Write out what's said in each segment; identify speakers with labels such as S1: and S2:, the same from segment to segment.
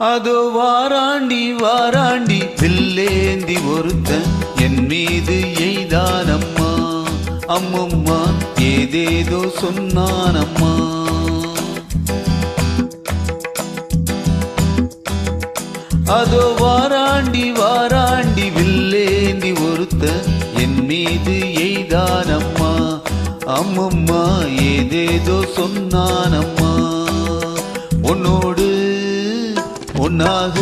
S1: அதோ வாராண்டி வாராண்டி வில்லேந்தி ஒருத்தன் என் மீது எய்தானம்மா. அம்மம்மா ஏதேதோ சொன்னானம்மா. அதோ வாராண்டி வாராண்டி வில்லேந்தி ஒருத்தன் என் மீது எய்தானம்மா. அம்மம்மா ஏதேதோ சொன்னானம்மா. உன்னாக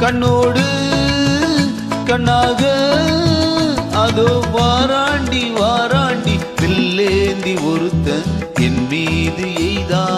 S1: கண்ணோடு கண்ணாக அதோ வாராண்டி வாராண்டி பில்லேந்தி ஒருத்தன் என் மீது
S2: எய்தான்.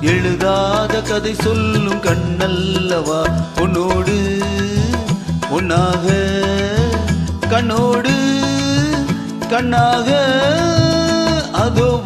S1: எழுதாத கதை சொல்லும் கண்ணல்லவா? உன்னோடு உன்னாக கண்ணோடு கண்ணாக. அதோ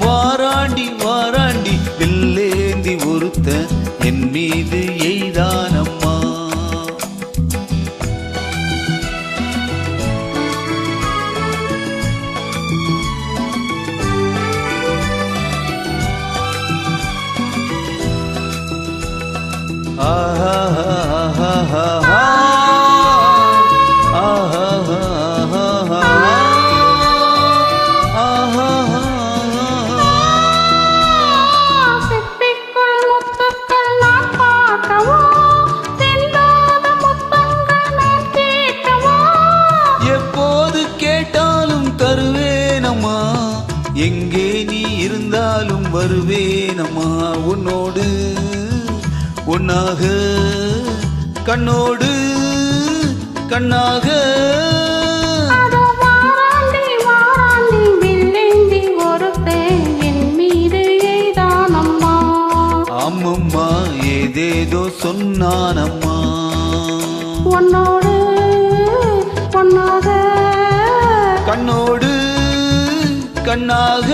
S1: எங்கே நீ இருந்தாலும் வருவேனம்மா உன்னோடு. உன்னாக கண்ணோடு கண்ணாக. அம்மம்மா ஏதேதோ சொன்னானம்மா.
S2: உன்னோடு பொன்னாக.
S1: கண்ணோடு கண்ணாக.